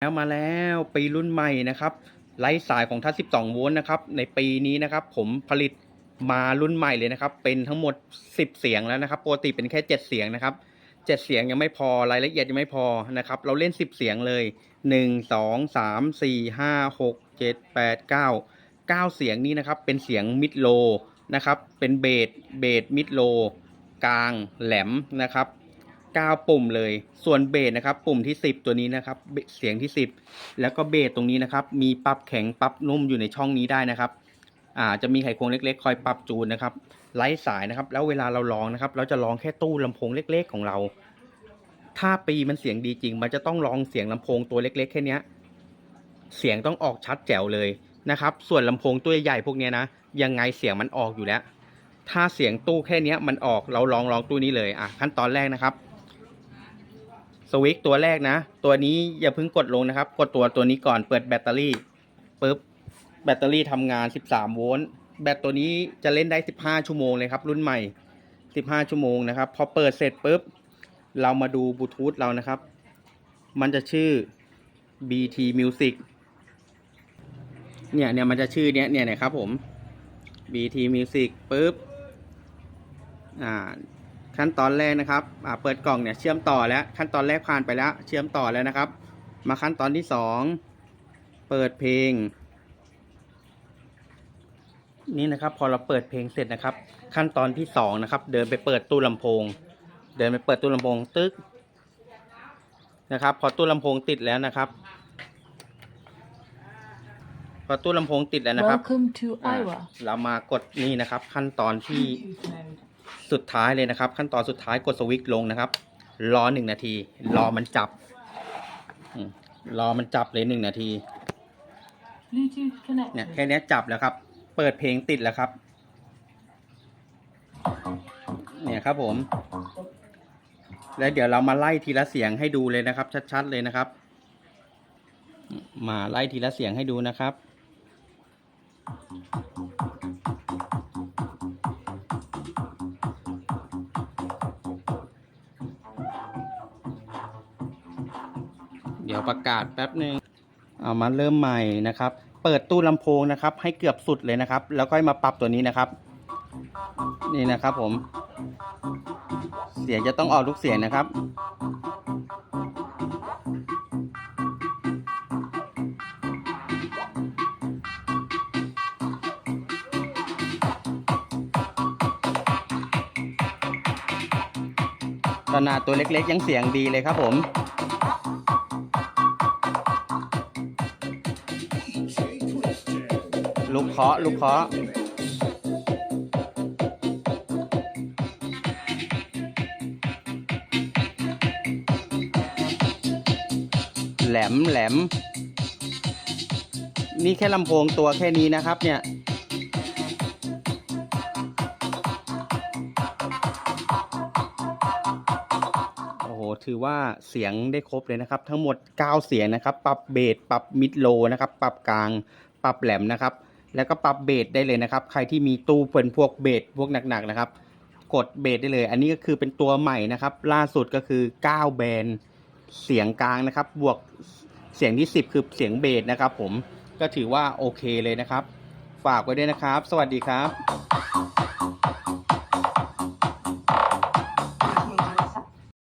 แล้วมาแล้วปีรุ่นใหม่นะครับไร้สายของทัศ12 โวลต์นะครับในปีนี้นะครับผมผลิตมารุ่นใหม่เลยนะครับ เป็นทั้งหมด 10 เสียงแล้วนะครับปกติเป็นแค่ 7 เสียงนะครับ 7 เสียงยังไม่พอรายละเอียดยังไม่พอนะครับ เราเล่น 10 เสียงเลย 1 2 3 4 5 6 7 8 9 9 เสียงนี้นะครับเป็นเสียงมิดโลนะครับเป็นเบสเบสมิดโลกลางแหลมนะครับ 9 ปุ่มเลย ส่วนเบสนะครับ ปุ่มที่ 10 ตัวนี้นะครับ เสียงที่ 10 แล้วก็เบสตรงนี้นะครับ มีปรับแข็งปรับนุ่มอยู่ในช่องนี้ได้นะครับ อ่า จะมีไขควงเล็ก ๆ คอยปรับจูนนะครับ ไร้สายนะครับ แล้วเวลาเราร้องนะครับ เราจะร้องแค่ตู้ลำโพงเล็ก ๆ ของเรา ถ้าปีมันเสียงดีจริง มันจะต้องร้องเสียงลำโพงตัวเล็ก ๆ แค่นี้เสียงต้องออกชัดแจ๋วเลยนะครับ ส่วนลำโพงตัวใหญ่พวกเนี้ยนะ ยังไงเสียงมันออกอยู่แล้วถ้าเสียงตู้แค่นี้มันออกเราลองลองตู้นี้เลยอะขั้นตอนแรกนะครับ สวิตช์ตัวแรกนะ ตัวนี้อย่าเพิ่งกดลงนะครับ กดตัวตัวนี้ก่อนเปิดแบตเตอรี่ปุ๊บแบตเตอรี่ทำงาน 13 โวลต์แบตตัวนี้จะเล่นได้ 15 ชั่วโมงเลยครับ รุ่นใหม่ 15 ชั่วโมงนะครับ พอเปิดเสร็จปุ๊บ เรามาดูบลูทูธเรานะครับ มันจะชื่อ BT Music เนี่ยเนี่ยมันจะชื่อเนี้ยเนี่ยนะครับผม BT Music ปุ๊บ อ่า ขั้นตอนแรกนะครับอ่าเปิดกล่องเนี่ยเชื่อมต่อแล้วขั้นตอนแรกผ่านไปแล้วเชื่อมต่อแล้วนะครับ มาขั้นตอนที่สองเปิดเพลง นี่นะครับพอเราเปิดเพลงเสร็จนะครับ ขั้นตอนที่สองนะครับเดินไปเปิดตู้ลำโพง เดินไปเปิดตู้ลำโพงตึ๊กนะครับ พอตู้ลำโพงติดแล้วนะครับ พอตู้ลำโพงติดแล้วนะครับ Welcome to อ่า Iowa. เรามากดนี่นะครับ ขั้นตอนที่ สุดท้ายเลยนะครับ ขั้นตอนสุดท้ายกดสวิตช์ลงนะครับ รอหนึ่งนาที รอมันจับอืมรอมันจับเลยหนึ่งนาที Bluetooth เนี่ย connected. แค่เนี้ยจับแล้วครับ เปิดเพลงติดแล้วครับ เนี่ยครับผม แล้วเดี๋ยวเรามาไล่ทีละเสียงให้ดูเลยนะครับ ชัดๆเลยนะครับ มาไล่ทีละเสียงให้ดูนะครับ เดี๋ยวประกาศแป๊บหนึ่งเอามาเริ่มใหม่นะครับ เปิดตู้ลำโพงนะครับ ให้เกือบสุดเลยนะครับ แล้วก็มาปรับตัวนี้นะครับ นี่นะครับผม เสียงจะต้องออกทุกเสียงนะครับขนาดตัวเล็กๆยังเสียงดีเลยครับผม เคาะลูกเคาะแหลมแหลม นี่แค่ลำโพงตัวแค่นี้นะครับเนี่ย โอ้โห ถือว่าเสียงได้ครบเลยนะครับ ทั้งหมด 9 เสียงนะครับ ปรับเบส ปรับมิดโลนะครับ ปรับกลาง ปรับแหลมนะครับ แล้วก็ปรับเบสได้เลยนะครับ ใครที่มีตู้เป็นพวกเบสพวกหนักๆนะครับ กดเบสได้เลย อันนี้ก็คือเป็นตัวใหม่นะครับ ล่าสุดก็คือ 9 แบนเสียงกลางนะครับ บวกเสียงที่ 10 คือเสียงเบสนะครับ ผมก็ถือว่าโอเคเลยนะครับ ฝากไว้ด้วยนะครับ สวัสดีครับ